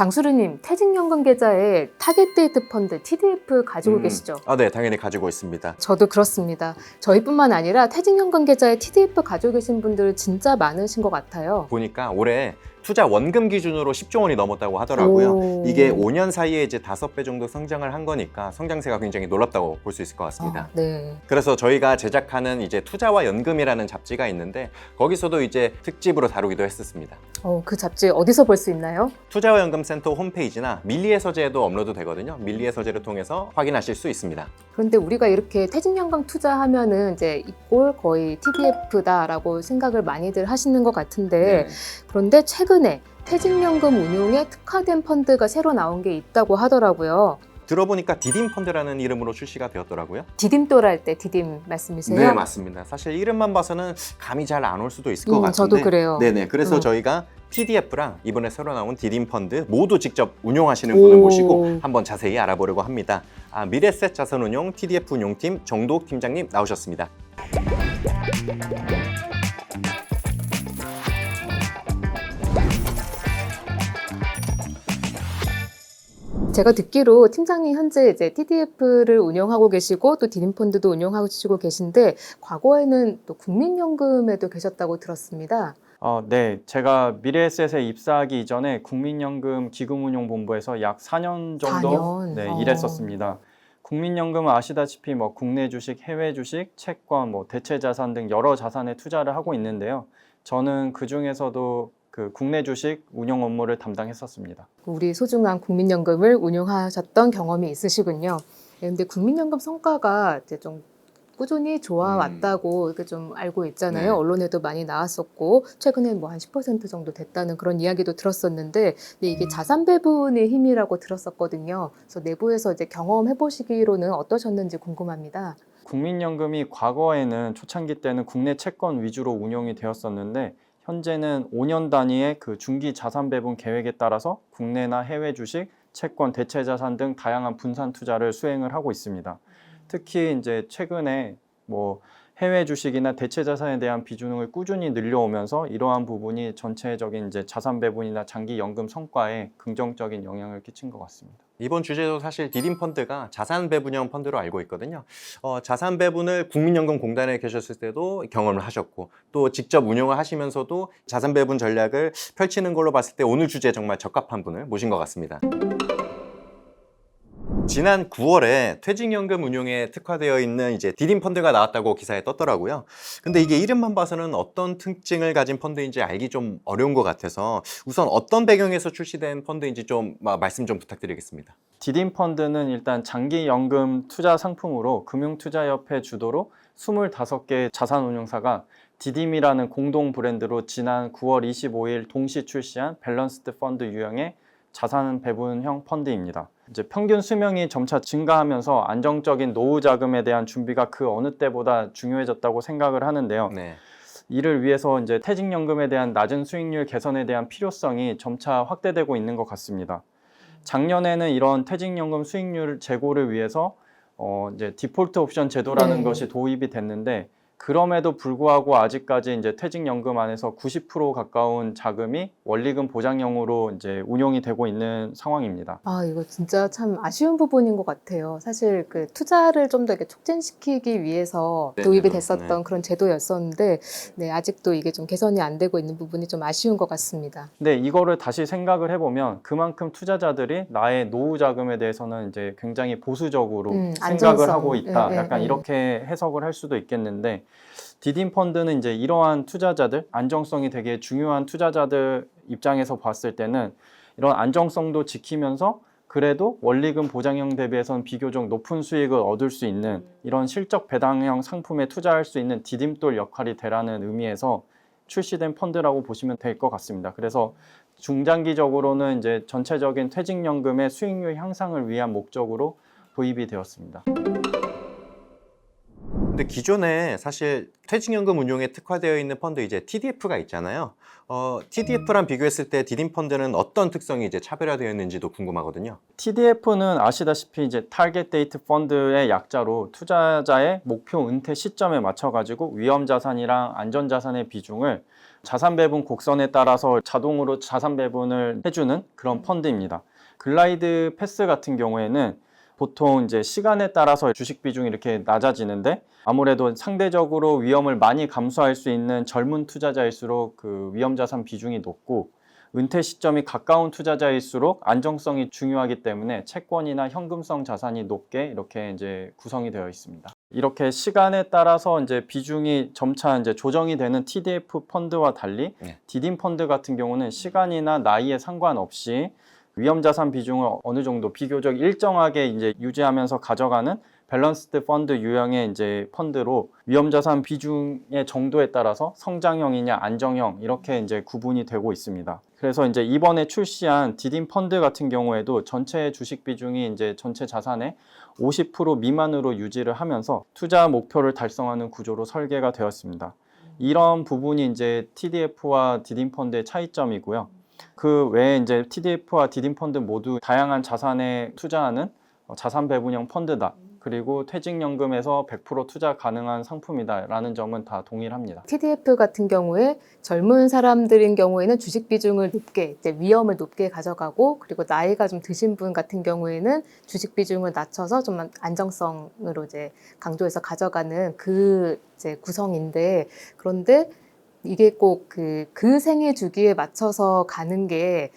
장수르님, 퇴직연금 계좌에 타겟데이트 펀드 TDF 가지고 음. 계시죠? 아, 네, 당연히 가지고 있습니다. 저도 그렇습니다. 저희뿐만 아니라 퇴직연금 계좌에 TDF 가지고 계신 분들 진짜 많으신 것 같아요. 보니까 올해 투자 원금 기준으로 10조 원이 넘었다고 하더라고요. 오. 이게 5년 사이에 이제 다섯 배 정도 성장을 한 거니까 성장세가 굉장히 놀랍다고 볼 수 있을 것 같습니다. 아, 네. 그래서 저희가 제작하는 이제 투자와 연금이라는 잡지가 있는데 거기서도 이제 특집으로 다루기도 했었습니다. 어, 그 잡지 어디서 볼 수 있나요? 투자와 연금 센터 홈페이지나 밀리의 서재에도 업로드 되거든요. 밀리의 서재를 통해서 확인하실 수 있습니다. 그런데 우리가 이렇게 퇴직연금 투자하면은 이제 이꼴 거의 TDF다라고 생각을 많이들 하시는 것 같은데 그런데 최근 에 퇴직연금 운용에 특화된 펀드가 새로 나온 게 있다고 하더라고요. 들어보니까 디딤 펀드라는 이름으로 출시가 되었더라고요. 디딤돌 할 때 디딤 말씀이세요? 네, 맞습니다. 사실 이름만 봐서는 감이 잘 안 올 수도 있을 것 음, 같은데. 저도 그래요. 네네. 그래서 음. 저희가 TDF랑 이번에 새로 나온 디딤 펀드 모두 직접 운용하시는 분을 오. 모시고 한번 자세히 알아보려고 합니다. 아, 미래셋 자산운용 TDF 운용팀 정도욱 팀장님 나오셨습니다. 제가 듣기로 팀장님 현재 이제 TDF를 운영하고 계시고 또 디딤 펀드도 운영하시고 계신데 과거에는 또 국민연금에도 계셨다고 들었습니다. 어, 네. 제가 미래에셋에 입사하기 이전에 국민연금 기금운용본부에서 약 4년 정도 4년? 네, 어. 일했었습니다. 국민연금은 아시다시피 뭐 국내 주식, 해외 주식, 채권, 뭐 대체 자산 등 여러 자산에 투자를 하고 있는데요. 저는 그 중에서도 그 국내 주식 운용 업무를 담당했었습니다. 우리 소중한 국민연금을 운용하셨던 경험이 있으시군요. 그런데 국민연금 성과가 이제 좀 꾸준히 좋아왔다고 이렇게 좀 알고 있잖아요. 네. 언론에도 많이 나왔었고 최근에 뭐 한 10% 정도 됐다는 그런 이야기도 들었었는데 근데 이게 자산 배분의 힘이라고 들었었거든요. 그래서 내부에서 이제 경험해 보시기로는 어떠셨는지 궁금합니다. 국민연금이 과거에는 초창기 때는 국내 채권 위주로 운용이 되었었는데 현재는 5년 단위의 그 중기 자산 배분 계획에 따라서 국내나 해외 주식, 채권, 대체 자산 등 다양한 분산 투자를 수행을 하고 있습니다. 특히 이제 최근에 뭐 해외 주식이나 대체 자산에 대한 비중을 꾸준히 늘려오면서 이러한 부분이 전체적인 이제 자산 배분이나 장기 연금 성과에 긍정적인 영향을 끼친 것 같습니다. 이번 주제도 사실 디딤 펀드가 자산 배분형 펀드로 알고 있거든요. 어, 자산 배분을 국민연금공단에 계셨을 때도 경험을 하셨고 또 직접 운영을 하시면서도 자산 배분 전략을 펼치는 걸로 봤을 때 오늘 주제에 정말 적합한 분을 모신 것 같습니다. 지난 9월에 퇴직연금 운용에 특화되어 있는 이제 디딤 펀드가 나왔다고 기사에 떴더라고요. 근데 이게 이름만 봐서는 어떤 특징을 가진 펀드인지 알기 좀 어려운 것 같아서 우선 어떤 배경에서 출시된 펀드인지 좀 마- 말씀 좀 부탁드리겠습니다. 디딤 펀드는 일단 장기 연금 투자 상품으로 금융투자협회 주도로 25개 자산운용사가 디딤이라는 공동 브랜드로 지난 9월 25일 동시 출시한 밸런스드 펀드 유형의 자산 배분형 펀드입니다. 이제 평균 수명이 점차 증가하면서 안정적인 노후 자금에 대한 준비가 그 어느 때보다 중요해졌다고 생각을 하는데요. 네. 이를 위해서 이제 퇴직연금에 대한 낮은 수익률 개선에 대한 필요성이 점차 확대되고 있는 것 같습니다. 작년에는 이런 퇴직연금 수익률 제고를 위해서 어 이제 디폴트 옵션 제도라는 네. 것이 도입이 됐는데 그럼에도 불구하고 아직까지 이제 퇴직연금 안에서 90% 가까운 자금이 원리금 보장형으로 이제 운용이 되고 있는 상황입니다. 아, 이거 진짜 참 아쉬운 부분인 것 같아요. 사실 그 투자를 좀 더 이렇게 촉진시키기 위해서 네, 도입이 네, 됐었던 네. 그런 제도였었는데, 네, 아직도 이게 좀 개선이 안 되고 있는 부분이 좀 아쉬운 것 같습니다. 근데 이거를 다시 생각을 해보면 그만큼 투자자들이 나의 노후 자금에 대해서는 이제 굉장히 보수적으로 음, 생각을 안정성. 하고 있다. 예, 예, 약간 예. 이렇게 해석을 할 수도 있겠는데 디딤 펀드는 이제 이러한 투자자들 안정성이 되게 중요한 투자자들 입장에서 봤을 때는 이런 안정성도 지키면서 그래도 원리금 보장형 대비해서는 비교적 높은 수익을 얻을 수 있는 이런 실적 배당형 상품에 투자할 수 있는 디딤돌 역할이 되라는 의미에서 출시된 펀드라고 보시면 될 것 같습니다. 그래서 중장기적으로는 이제 전체적인 퇴직연금의 수익률 향상을 위한 목적으로 도입이 되었습니다. 근데 기존에 사실 퇴직연금 운용에 특화되어 있는 펀드 이제 TDF가 있잖아요. 어, TDF랑 비교했을 때 디딤 펀드는 어떤 특성이 이제 차별화되어 있는지도 궁금하거든요. TDF는 아시다시피 이제 타겟 데이트 펀드의 약자로 투자자의 목표 은퇴 시점에 맞춰 가지고 위험 자산이랑 안전 자산의 비중을 자산 배분 곡선에 따라서 자동으로 자산 배분을 해주는 그런 펀드입니다. 글라이드 패스 같은 경우에는 보통 이제 시간에 따라서 주식 비중이 이렇게 낮아지는데 아무래도 상대적으로 위험을 많이 감수할 수 있는 젊은 투자자일수록 그 위험 자산 비중이 높고 은퇴 시점이 가까운 투자자일수록 안정성이 중요하기 때문에 채권이나 현금성 자산이 높게 이렇게 이제 구성이 되어 있습니다. 이렇게 시간에 따라서 이제 비중이 점차 이제 조정이 되는 TDF 펀드와 달리 네. 디딤 펀드 같은 경우는 시간이나 나이에 상관없이 위험 자산 비중을 어느 정도 비교적 일정하게 이제 유지하면서 가져가는 밸런스드 펀드 유형의 이제 펀드로 위험 자산 비중의 정도에 따라서 성장형이냐 안정형 이렇게 이제 구분이 되고 있습니다. 그래서 이제 이번에 출시한 디딤 펀드 같은 경우에도 전체 주식 비중이 이제 전체 자산의 50% 미만으로 유지를 하면서 투자 목표를 달성하는 구조로 설계가 되었습니다. 이런 부분이 이제 TDF와 디딤 펀드의 차이점이고요. 그 외에 이제 TDF와 디딤 펀드 모두 다양한 자산에 투자하는 어, 자산 배분형 펀드다. 그리고 퇴직연금에서 100% 투자 가능한 상품이다라는 점은 다 동일합니다. TDF 같은 경우에 젊은 사람들인 경우에는 주식 비중을 높게, 이제 위험을 높게 가져가고, 그리고 나이가 좀 드신 분 같은 경우에는 주식 비중을 낮춰서 좀 안정성으로 이제 강조해서 가져가는 그 이제 구성인데, 그런데 이게 꼭 그, 그 생애 주기에 맞춰서 가는 게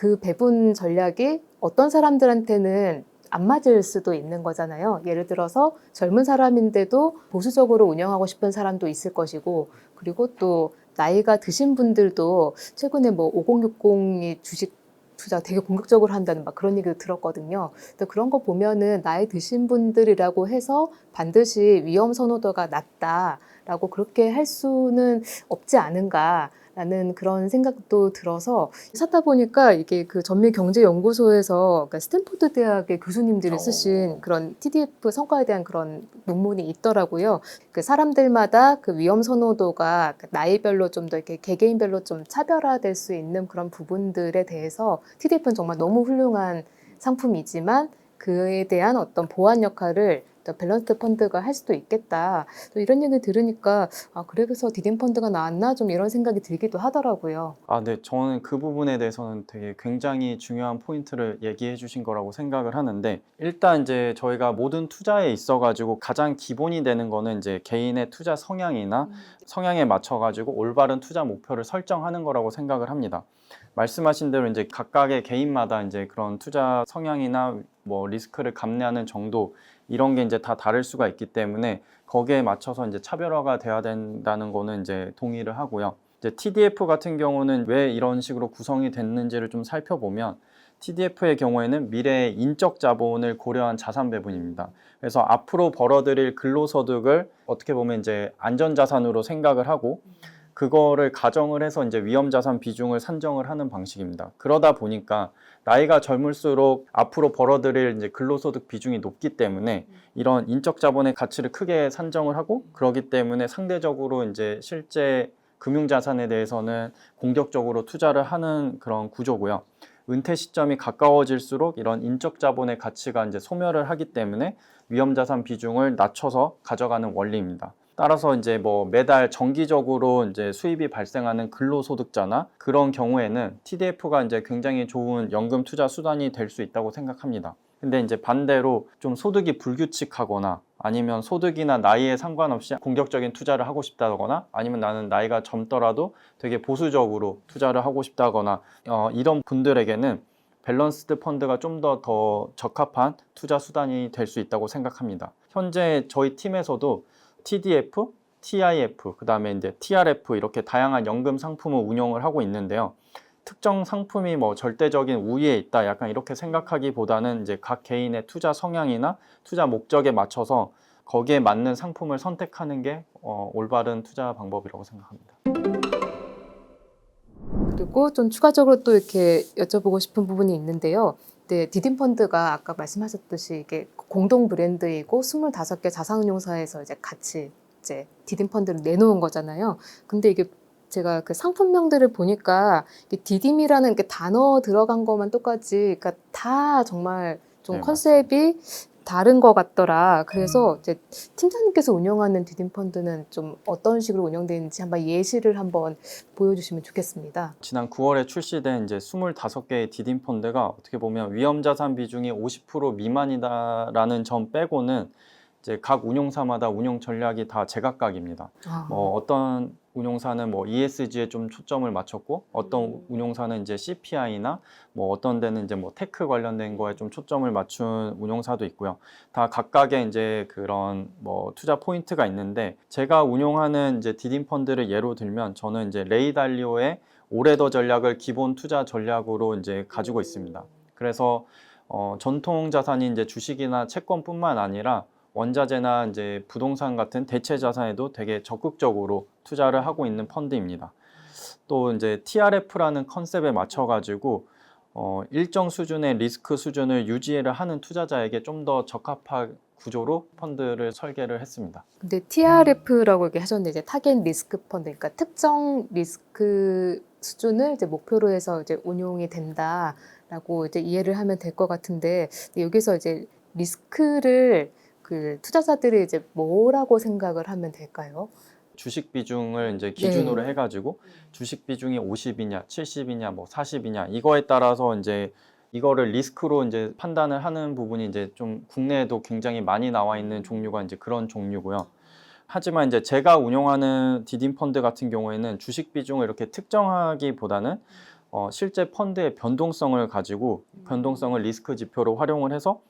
그 배분 전략이 어떤 사람들한테는 안 맞을 수도 있는 거잖아요. 예를 들어서 젊은 사람인데도 보수적으로 운영하고 싶은 사람도 있을 것이고, 그리고 또 나이가 드신 분들도 최근에 뭐 5060이 주식 투자 되게 공격적으로 한다는 막 그런 얘기도 들었거든요. 근데 그런 거 보면은 나이 드신 분들이라고 해서 반드시 위험 선호도가 낮다라고 그렇게 할 수는 없지 않은가. 라는 그런 생각도 들어서 찾다 보니까 이게 그 전미경제연구소에서 그러니까 스탠포드 대학의 교수님들이 어. 쓰신 그런 TDF 성과에 대한 그런 논문이 있더라고요. 그 사람들마다 그 위험 선호도가 그 나이별로 좀 더 이렇게 개개인별로 좀 차별화될 수 있는 그런 부분들에 대해서 TDF는 정말 너무 훌륭한 상품이지만 그에 대한 어떤 보완 역할을 또 밸런스 펀드가 할 수도 있겠다. 또 이런 얘기 들으니까 아 그래서 디딤 펀드가 나왔나 좀 이런 생각이 들기도 하더라고요. 아, 네. 저는 그 부분에 대해서는 되게 굉장히 중요한 포인트를 얘기해 주신 거라고 생각을 하는데, 일단 이제 저희가 모든 투자에 있어 가지고 가장 기본이 되는 거는 이제 개인의 투자 성향이나 성향에 맞춰 가지고 올바른 투자 목표를 설정하는 거라고 생각을 합니다. 말씀하신 대로 이제 각각의 개인마다 이제 그런 투자 성향이나 뭐 리스크를 감내하는 정도 이런 게 이제 다 다를 수가 있기 때문에 거기에 맞춰서 이제 차별화가 돼야 된다는 거는 이제 동의를 하고요. 이제 TDF 같은 경우는 왜 이런 식으로 구성이 됐는지를 좀 살펴보면 TDF의 경우에는 미래의 인적 자본을 고려한 자산 배분입니다. 그래서 앞으로 벌어들일 근로소득을 어떻게 보면 이제 안전자산으로 생각을 하고 그거를 가정을 해서 이제 위험 자산 비중을 산정을 하는 방식입니다. 그러다 보니까 나이가 젊을수록 앞으로 벌어들일 이제 근로소득 비중이 높기 때문에 이런 인적 자본의 가치를 크게 산정을 하고 그러기 때문에 상대적으로 이제 실제 금융 자산에 대해서는 공격적으로 투자를 하는 그런 구조고요. 은퇴 시점이 가까워질수록 이런 인적 자본의 가치가 이제 소멸을 하기 때문에 위험 자산 비중을 낮춰서 가져가는 원리입니다. 따라서 이제 뭐 매달 정기적으로 이제 수입이 발생하는 근로소득자나 그런 경우에는 TDF가 이제 굉장히 좋은 연금 투자 수단이 될 수 있다고 생각합니다. 근데 이제 반대로 좀 소득이 불규칙하거나 아니면 소득이나 나이에 상관없이 공격적인 투자를 하고 싶다거나 아니면 나는 나이가 젊더라도 되게 보수적으로 투자를 하고 싶다거나 어, 이런 분들에게는 밸런스드 펀드가 좀 더더 적합한 투자 수단이 될 수 있다고 생각합니다. 현재 저희 팀에서도 TDF, TIF, 그 다음에 이제 TRF 이렇게 다양한 연금 상품을 운영을 하고 있는데요. 특정 상품이 뭐 절대적인 우위에 있다 약간 이렇게 생각하기보다는 이제 각 개인의 투자 성향이나 투자 목적에 맞춰서 거기에 맞는 상품을 선택하는 게 어, 올바른 투자 방법이라고 생각합니다. 그리고 좀 추가적으로 또 이렇게 여쭤보고 싶은 부분이 있는데요. 네, 디딤 펀드가 아까 말씀하셨듯이 이게 공동 브랜드이고 25개 자산운용사에서 이제 같이 이제 디딤 펀드를 내놓은 거잖아요. 근데 이게 제가 그 상품명들을 보니까 이 디딤이라는 게 단어 들어간 것만 똑같지, 그러니까 다 정말 좀 네, 컨셉이 다 른 것 같더라. 그래서 이제 팀장님께서 운영하는 디딤 펀드는 좀 어떤 식으로 운영되는지 한번 예시를 한번 보여주시면 좋겠습니다. 지난 9월에 출시된 이제 25개의 디딤 펀드가 어떻게 보면 위험 자산 비중이 50% 미만이다라는 점 빼고는 이제 각 운용사마다 운용 전략이 다 제각각입니다. 아, 뭐 어떤 운용사는 뭐 ESG에 좀 초점을 맞췄고 어떤 운용사는 이제 CPI나 뭐 어떤 데는 이제 뭐 테크 관련된 거에 좀 초점을 맞춘 운용사도 있고요. 다 각각의 이제 그런 뭐 투자 포인트가 있는데 제가 운용하는 이제 디딤 펀드를 예로 들면 저는 이제 레이 달리오의 올해더 전략을 기본 투자 전략으로 이제 가지고 있습니다. 그래서 어, 전통 자산이 이제 주식이나 채권뿐만 아니라 원자재나 이제 부동산 같은 대체 자산에도 되게 적극적으로 투자를 하고 있는 펀드입니다. 또 이제 TRF라는 컨셉에 맞춰 가지고 어, 일정 수준의 리스크 수준을 유지를 하는 투자자에게 좀 더 적합한 구조로 펀드를 설계를 했습니다. 근데 TRF라고 이렇게 하셨는데 이제 타겟 리스크 펀드, 그러니까 특정 리스크 수준을 이제 목표로 해서 이제 운용이 된다라고 이제 이해를 하면 될 것 같은데 여기서 이제 리스크를 그 투자자들이 이제 뭐라고 생각을 하면 될까요? 주식 비중을 이제 기준으로 해가지고 주식 비중이 50이냐, 70이냐, 뭐 40이냐 이거에 따라서 이제 이거를 리스크로 이제 판단을 하는 부분이 이제 좀 국내에도 굉장히 많이 나와 있는 종류가 이제 그런 종류고요. 하지만 이제 제가 운영하는 디딤 펀드 같은 경우에는 주식 비중을 이렇게 특정하기보다는 어, 실제 펀드의 변동성을 가지고 변동성을 리스크 지표로 활용을 해서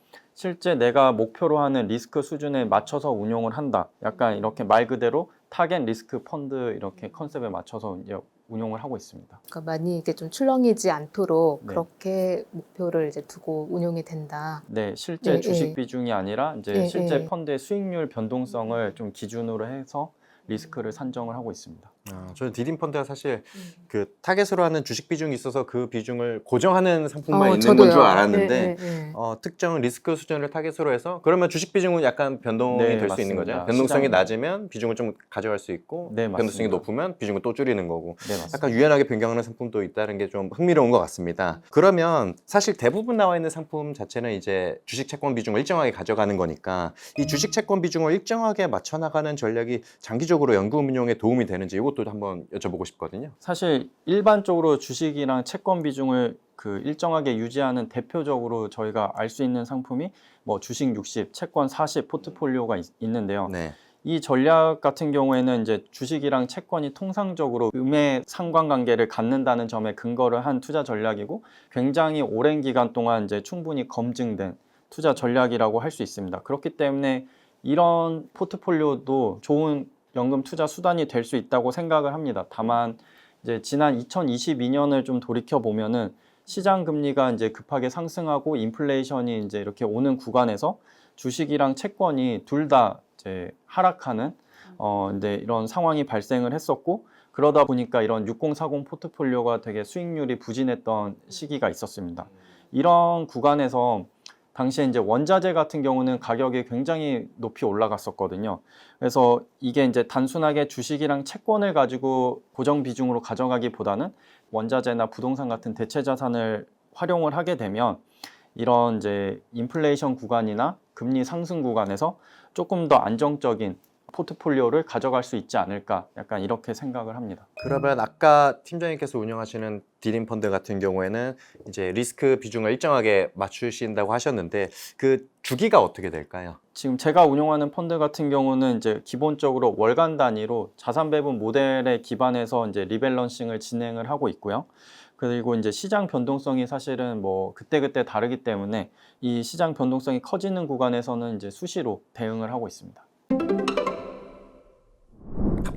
실제 내가 목표로 하는 리스크 수준에 맞춰서 운용을 한다. 약간 이렇게 말 그대로 타겟 리스크 펀드 이렇게 컨셉에 맞춰서 이제 운용을 하고 있습니다. 그러니까 많이 이게 좀 출렁이지 않도록 네. 그렇게 목표를 이제 두고 운용이 된다. 네, 실제 네, 주식 네. 비중이 아니라 이제 네, 실제 네. 펀드의 수익률 변동성을 좀 기준으로 해서 리스크를 산정을 하고 있습니다. 아, 저는 디딤 펀드가 사실 그 타겟으로 하는 주식 비중이 있어서 그 비중을 고정하는 상품만 어, 있는 저도요. 건줄 알았는데 네, 네, 네. 어, 특정 리스크 수준을 타겟으로 해서 그러면 주식 비중은 약간 변동이 네, 될 수 있는 맞습니다. 거죠. 변동성이 시장- 낮으면 비중을 좀 가져갈 수 있고 네, 변동성이 맞습니다. 높으면 비중을 또 줄이는 거고 네, 맞습니다. 약간 유연하게 변경하는 상품도 있다는 게 좀 흥미로운 것 같습니다. 그러면 사실 대부분 나와 있는 상품 자체는 이제 주식 채권 비중을 일정하게 가져가는 거니까 이 주식 채권 비중을 일정하게 맞춰 나가는 전략이 장기적으로 연금 운용에 도움이 되는지 이것도 한번 여쭤보고 싶거든요. 사실 일반적으로 주식이랑 채권 비중을 그 일정하게 유지하는 대표적으로 저희가 알 수 있는 상품이 뭐 주식 60, 채권 40 포트폴리오가 있, 있는데요. 네. 이 전략 같은 경우에는 이제 주식이랑 채권이 통상적으로 음의 상관관계를 갖는다는 점에 근거를 한 투자 전략이고 굉장히 오랜 기간 동안 이제 충분히 검증된 투자 전략이라고 할 수 있습니다. 그렇기 때문에 이런 포트폴리오도 좋은 연금 투자 수단이 될 수 있다고 생각을 합니다. 다만 이제 지난 2022년을 좀 돌이켜 보면은 시장 금리가 이제 급하게 상승하고 인플레이션이 이제 이렇게 오는 구간에서 주식이랑 채권이 둘 다 이제 하락하는 어 근데 이런 상황이 발생을 했었고 그러다 보니까 이런 6040 포트폴리오가 되게 수익률이 부진했던 시기가 있었습니다. 이런 구간에서 당시에 이제 원자재 같은 경우는 가격이 굉장히 높이 올라갔었거든요. 그래서 이게 이제 단순하게 주식이랑 채권을 가지고 고정 비중으로 가져가기보다는 원자재나 부동산 같은 대체 자산을 활용을 하게 되면 이런 이제 인플레이션 구간이나 금리 상승 구간에서 조금 더 안정적인 포트폴리오를 가져갈 수 있지 않을까 약간 이렇게 생각을 합니다. 그러면 아까 팀장님께서 운영하시는 디딤 펀드 같은 경우에는 이제 리스크 비중을 일정하게 맞추신다고 하셨는데 그 주기가 어떻게 될까요? 지금 제가 운영하는 펀드 같은 경우는 이제 기본적으로 월간 단위로 자산 배분 모델에 기반해서 이제 리밸런싱을 진행을 하고 있고요. 그리고 이제 시장 변동성이 사실은 뭐 그때그때 다르기 때문에 이 시장 변동성이 커지는 구간에서는 이제 수시로 대응을 하고 있습니다.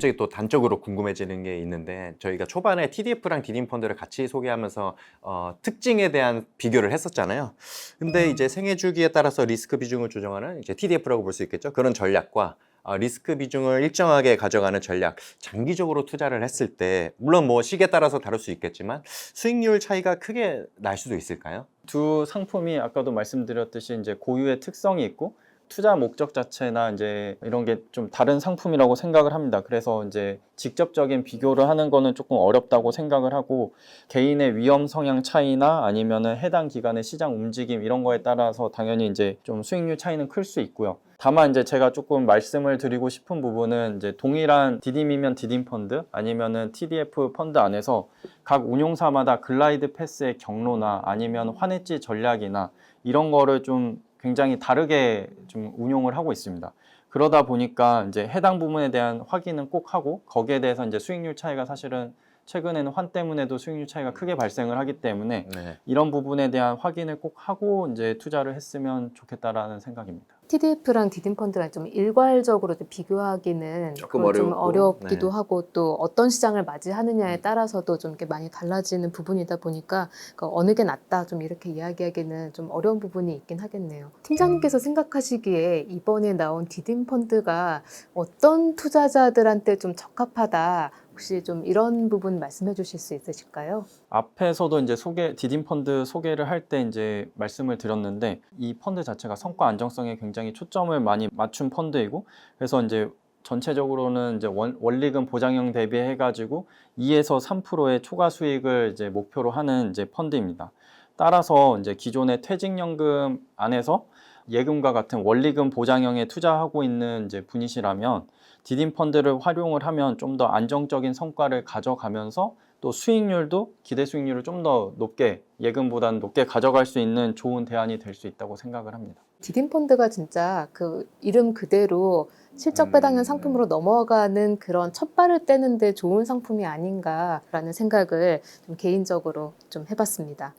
갑자기 또 단적으로 궁금해지는 게 있는데 저희가 초반에 TDF랑 디딤 펀드를 같이 소개하면서 어, 특징에 대한 비교를 했었잖아요. 근데 이제 생애 주기에 따라서 리스크 비중을 조정하는 이제 TDF라고 볼 수 있겠죠. 그런 전략과 어, 리스크 비중을 일정하게 가져가는 전략, 장기적으로 투자를 했을 때 물론 뭐 시기에 따라서 다를 수 있겠지만 수익률 차이가 크게 날 수도 있을까요? 두 상품이 아까도 말씀드렸듯이 이제 고유의 특성이 있고 투자 목적 자체나 이제 이런 게 좀 다른 상품이라고 생각을 합니다. 그래서 이제 직접적인 비교를 하는 거는 조금 어렵다고 생각을 하고 개인의 위험 성향 차이나 아니면은 해당 기관의 시장 움직임 이런 거에 따라서 당연히 이제 좀 수익률 차이는 클 수 있고요. 다만 이제 제가 조금 말씀을 드리고 싶은 부분은 이제 동일한 디딤이면 디딤 펀드 아니면은 TDF 펀드 안에서 각 운용사마다 글라이드 패스의 경로나 아니면 환해지 전략이나 이런 거를 좀 굉장히 다르게 좀 운용을 하고 있습니다. 그러다 보니까 이제 해당 부분에 대한 확인은 꼭 하고 거기에 대해서 이제 수익률 차이가 사실은 최근에는 환 때문에도 수익률 차이가 크게 발생을 하기 때문에 네. 이런 부분에 대한 확인을 꼭 하고 이제 투자를 했으면 좋겠다라는 생각입니다. TDF랑 디딤 펀드랑 좀 일괄적으로 좀 비교하기는 조금 그건 좀 어렵고, 어렵기도 네. 하고 또 어떤 시장을 맞이하느냐에 음. 따라서도 좀 이렇게 많이 달라지는 부분이다 보니까 그 어느 게 낫다 좀 이렇게 이야기하기는 좀 어려운 부분이 있긴 하겠네요. 팀장님께서 생각하시기에 이번에 나온 디딤 펀드가 어떤 투자자들한테 좀 적합하다 혹시 좀 이런 부분 말씀해 주실 수 있으실까요? 앞에서도 이제 소개 디딤 펀드 소개를 할 때 이제 말씀을 드렸는데 이 펀드 자체가 성과 안정성에 굉장히 초점을 많이 맞춘 펀드이고 그래서 이제 전체적으로는 이제 원, 원리금 보장형 대비해 가지고 2에서 3%의 초과 수익을 이제 목표로 하는 이제 펀드입니다. 따라서 이제 기존의 퇴직연금 안에서 예금과 같은 원리금 보장형에 투자하고 있는 이제 분이시라면 디딤 펀드를 활용을 하면 좀 더 안정적인 성과를 가져가면서 또 수익률도 기대 수익률을 좀 더 높게 예금보다는 높게 가져갈 수 있는 좋은 대안이 될 수 있다고 생각을 합니다. 디딤 펀드가 진짜 그 이름 그대로 실적 배당형 음. 상품으로 넘어가는 그런 첫 발을 떼는데 좋은 상품이 아닌가라는 생각을 좀 개인적으로 좀 해봤습니다.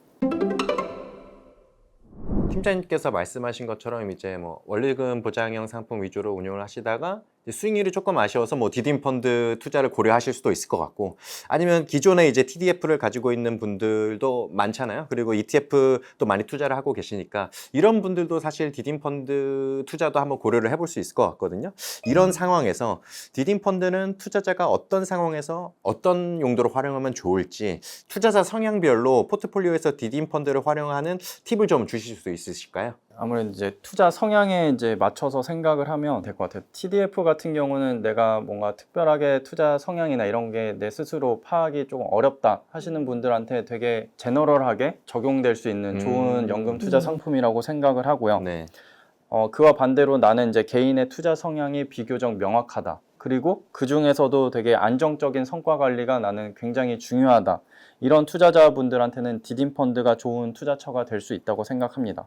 팀장님께서 말씀하신 것처럼 이제 뭐 원리금 보장형 상품 위주로 운용을 하시다가 수익률이 조금 아쉬워서 뭐 디딤 펀드 투자를 고려하실 수도 있을 것 같고 아니면 기존에 이제 TDF를 가지고 있는 분들도 많잖아요. 그리고 ETF도 많이 투자를 하고 계시니까 이런 분들도 사실 디딤 펀드 투자도 한번 고려를 해볼 수 있을 것 같거든요. 이런 상황에서 디딤 펀드는 투자자가 어떤 상황에서 어떤 용도로 활용하면 좋을지 투자자 성향별로 포트폴리오에서 디딤 펀드를 활용하는 팁을 좀 주실 수 있으실까요? 아무래도 이제 투자 성향에 이제 맞춰서 생각을 하면 될 것 같아요. TDF 같은 경우는 내가 뭔가 특별하게 투자 성향이나 이런 게 내 스스로 파악이 조금 어렵다 하시는 분들한테 되게 제너럴하게 적용될 수 있는 좋은 음. 연금 투자 음. 상품이라고 생각을 하고요. 네. 어, 그와 반대로 나는 이제 개인의 투자 성향이 비교적 명확하다. 그리고 그 중에서도 되게 안정적인 성과 관리가 나는 굉장히 중요하다. 이런 투자자분들한테는 디딤 펀드가 좋은 투자처가 될 수 있다고 생각합니다.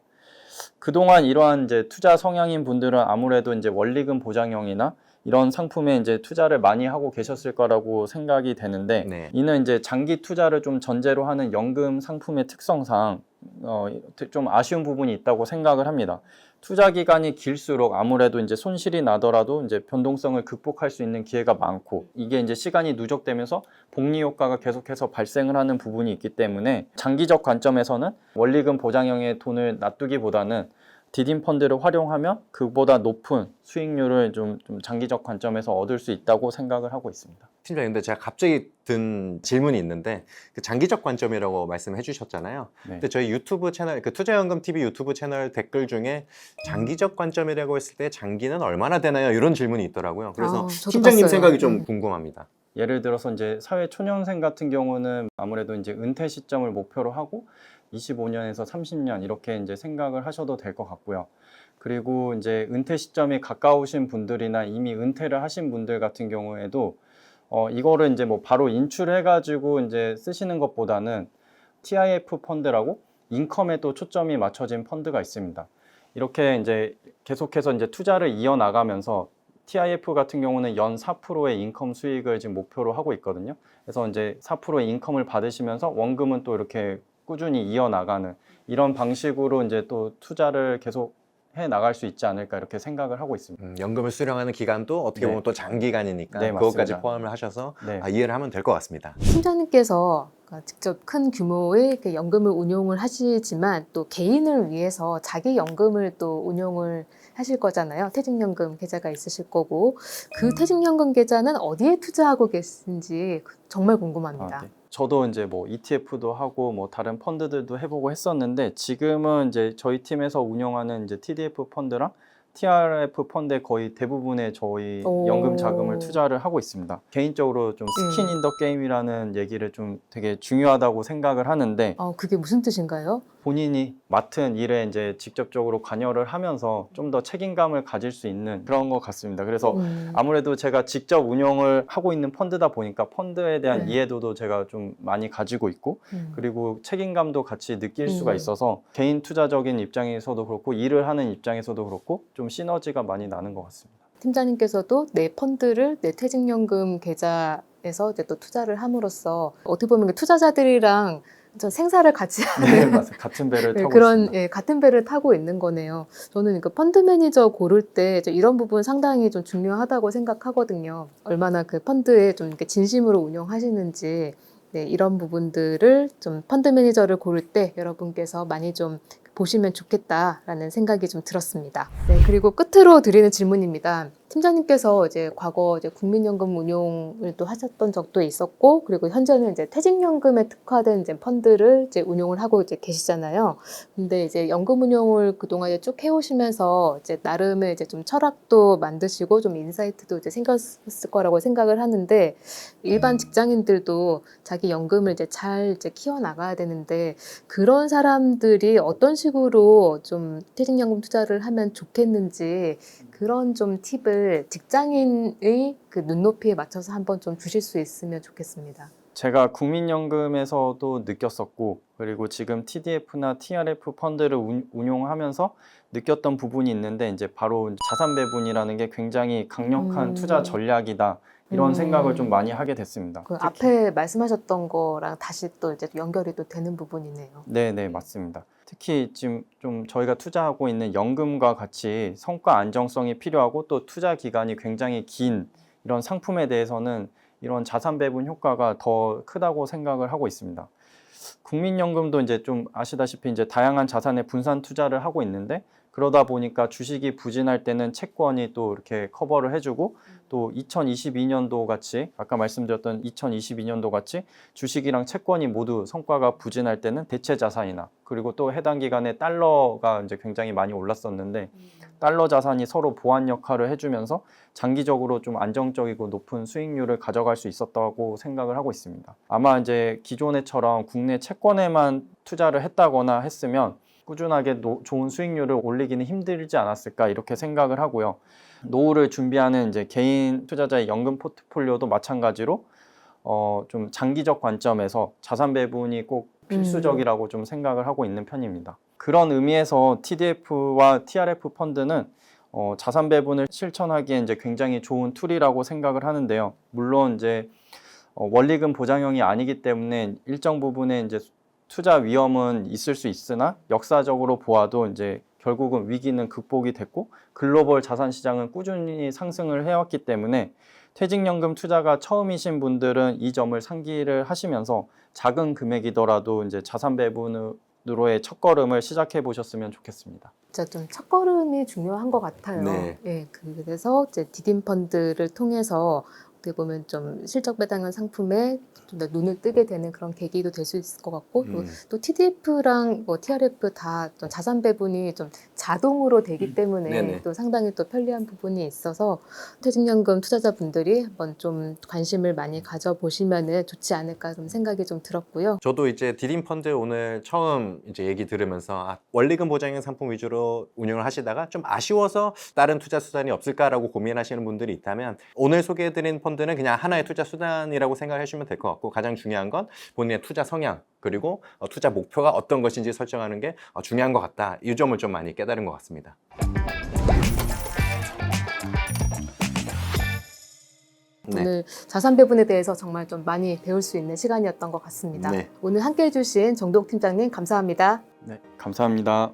그동안 이러한 이제 투자 성향인 분들은 아무래도 이제 원리금 보장형이나 이런 상품에 이제 투자를 많이 하고 계셨을 거라고 생각이 되는데 네. 이는 이제 장기 투자를 좀 전제로 하는 연금 상품의 특성상 어, 좀 아쉬운 부분이 있다고 생각을 합니다. 투자 기간이 길수록 아무래도 이제 손실이 나더라도 이제 변동성을 극복할 수 있는 기회가 많고 이게 이제 시간이 누적되면서 복리 효과가 계속해서 발생을 하는 부분이 있기 때문에 장기적 관점에서는 원리금 보장형의 돈을 놔두기보다는 디딤 펀드를 활용하면 그보다 높은 수익률을 좀, 좀 장기적 관점에서 얻을 수 있다고 생각을 하고 있습니다. 팀장님, 근데 제가 갑자기 든 질문이 있는데 그 장기적 관점이라고 말씀해 주셨잖아요. 네. 근데 저희 유튜브 채널, 그 투자연금 TV 유튜브 채널 댓글 중에 장기적 관점이라고 했을 때 장기는 얼마나 되나요? 이런 질문이 있더라고요. 그래서 아, 저도 팀장님 봤어요. 생각이 좀 음. 궁금합니다. 예를 들어서 이제 사회 초년생 같은 경우는 아무래도 이제 은퇴 시점을 목표로 하고 25년에서 30년 이렇게 이제 생각을 하셔도 될 것 같고요. 그리고 이제 은퇴 시점이 가까우신 분들이나 이미 은퇴를 하신 분들 같은 경우에도 어 이거를 이제 뭐 바로 인출해 가지고 이제 쓰시는 것보다는 TIF 펀드라고 인컴에 또 초점이 맞춰진 펀드가 있습니다. 이렇게 이제 계속해서 이제 투자를 이어 나가면서 TIF 같은 경우는 연 4%의 인컴 수익을 지금 목표로 하고 있거든요. 그래서 이제 4%의 인컴을 받으시면서 원금은 또 이렇게 꾸준히 이어 나가는 이런 방식으로 이제 또 투자를 계속 해 나갈 수 있지 않을까 이렇게 생각을 하고 있습니다. 음, 연금을 수령하는 기간도 어떻게 네. 보면 또 장기간이니까 네, 그것까지 맞습니다. 포함을 하셔서 네. 아, 이해를 하면 될 것 같습니다. 팀장님께서 그러니까 직접 큰 규모의 연금을 운용을 하시지만 또 개인을 위해서 자기 연금을 또 운용을 하실 거잖아요. 퇴직연금 계좌가 있으실 거고 그 퇴직연금 계좌는 어디에 투자하고 계신지 정말 궁금합니다. 아, 네. 저도 이제 뭐 ETF도 하고 뭐 다른 펀드들도 해보고 했었는데 지금은 이제 저희 팀에서 운영하는 이제 TDF 펀드랑 TRF 펀드의 거의 대부분의 저희 오. 연금 자금을 투자를 하고 있습니다. 개인적으로 좀 음. 스킨 인 더 게임이라는 얘기를 좀 되게 중요하다고 생각을 하는데 어, 그게 무슨 뜻인가요? 본인이 맡은 일에 이제 직접적으로 관여를 하면서 좀 더 책임감을 가질 수 있는 그런 것 같습니다. 그래서 음. 아무래도 제가 직접 운영을 하고 있는 펀드다 보니까 펀드에 대한 네. 이해도도 제가 좀 많이 가지고 있고 음. 그리고 책임감도 같이 느낄 수가 음. 있어서 개인 투자적인 입장에서도 그렇고 일을 하는 입장에서도 그렇고 좀 시너지가 많이 나는 것 같습니다. 팀장님께서도 내 펀드를 내 퇴직연금 계좌에서 이제 또 투자를 함으로써 어떻게 보면 그 투자자들이랑 저 생사를 같이 하는 네. 같은 배를 네, 타고 그런. 예, 같은 배를 타고 있는 거네요. 저는 그 펀드 매니저 고를 때 이런 부분 상당히 좀 중요하다고 생각하거든요. 얼마나 그 펀드에 좀 이렇게 진심으로 운영하시는지 네, 이런 부분들을 좀 펀드 매니저를 고를 때 여러분께서 많이 좀 보시면 좋겠다라는 생각이 좀 들었습니다. 네, 그리고 끝으로 드리는 질문입니다. 팀장님께서 이제 과거 이제 국민연금 운용을 또 하셨던 적도 있었고, 그리고 현재는 이제 퇴직연금에 특화된 이제 펀드를 이제 운용을 하고 이제 계시잖아요. 근데 이제 연금 운용을 그동안 이제 쭉 해오시면서 이제 나름의 이제 좀 철학도 만드시고 좀 인사이트도 이제 생겼을 거라고 생각을 하는데 일반 직장인들도 자기 연금을 이제 잘 이제 키워 나가야 되는데 그런 사람들이 어떤 식으로 좀 퇴직연금 투자를 하면 좋겠는지 그런 좀 팁을 직장인의 그 눈높이에 맞춰서 한번 좀 주실 수 있으면 좋겠습니다. 제가 국민연금에서도 느꼈었고 그리고 지금 TDF나 TRF 펀드를 운- 운용하면서 느꼈던 부분이 있는데 이제 바로 자산 배분이라는 게 굉장히 강력한 음. 투자 전략이다 이런 음. 생각을 좀 많이 하게 됐습니다. 그 앞에 말씀하셨던 거랑 다시 또 이제 연결이 또 되는 부분이네요. 네, 네, 맞습니다. 특히 지금 좀 저희가 투자하고 있는 연금과 같이 성과 안정성이 필요하고 또 투자 기간이 굉장히 긴 이런 상품에 대해서는 이런 자산 배분 효과가 더 크다고 생각을 하고 있습니다. 국민연금도 이제 좀 아시다시피 이제 다양한 자산에 분산 투자를 하고 있는데 그러다 보니까 주식이 부진할 때는 채권이 또 이렇게 커버를 해주고 또 2022년도 같이 아까 말씀드렸던 2022년도 같이 주식이랑 채권이 모두 성과가 부진할 때는 대체 자산이나 그리고 또 해당 기간에 달러가 이제 굉장히 많이 올랐었는데 달러 자산이 서로 보완 역할을 해주면서 장기적으로 좀 안정적이고 높은 수익률을 가져갈 수 있었다고 생각을 하고 있습니다. 아마 이제 기존에처럼 국내 채권에만 투자를 했다거나 했으면 꾸준하게 노- 좋은 수익률을 올리기는 힘들지 않았을까 이렇게 생각을 하고요. 노후를 준비하는 이제 개인 투자자의 연금 포트폴리오도 마찬가지로 어, 좀 장기적 관점에서 자산 배분이 꼭 필수적이라고 좀 생각을 하고 있는 편입니다. 그런 의미에서 TDF와 TRF 펀드는 어, 자산 배분을 실천하기에 이제 굉장히 좋은 툴이라고 생각을 하는데요. 물론 이제 어, 원리금 보장형이 아니기 때문에 일정 부분의 이제 투자 위험은 있을 수 있으나 역사적으로 보아도 이제 결국은 위기는 극복이 됐고 글로벌 자산 시장은 꾸준히 상승을 해왔기 때문에 퇴직연금 투자가 처음이신 분들은 이 점을 상기를 하시면서 작은 금액이더라도 이제 자산 배분으로의 첫걸음을 시작해 보셨으면 좋겠습니다. 진짜 좀 첫걸음이 중요한 것 같아요. 네. 예, 그래서 이제 디딤 펀드를 통해서 어떻게 보면 좀 실적 배당한 상품에 좀 더 눈을 뜨게 되는 그런 계기도 될 수 있을 것 같고 또, 음. 또 TDF랑 뭐 TRF 다좀 자산 배분이 좀 자동으로 되기 때문에 네네. 또 상당히 또 편리한 부분이 있어서 퇴직연금 투자자분들이 한번 좀 관심을 많이 가져보시면은 좋지 않을까 좀 생각이 좀 들었고요. 저도 이제 디딤 펀드 오늘 처음 이제 얘기 들으면서 아, 원리금 보장형 상품 위주로 운영을 하시다가 좀 아쉬워서 다른 투자 수단이 없을까라고 고민하시는 분들이 있다면 오늘 소개해드린 펀드 는 그냥 하나의 투자 수단이라고 생각하시면 될 것 같고 가장 중요한 건 본인의 투자 성향 그리고 어, 투자 목표가 어떤 것인지 설정하는 게 어, 중요한 것 같다. 이 점을 좀 많이 깨달은 것 같습니다. 네. 오늘 자산 배분에 대해서 정말 좀 많이 배울 수 있는 시간이었던 것 같습니다. 네. 오늘 함께 해주신 정동 팀장님 감사합니다. 네, 감사합니다.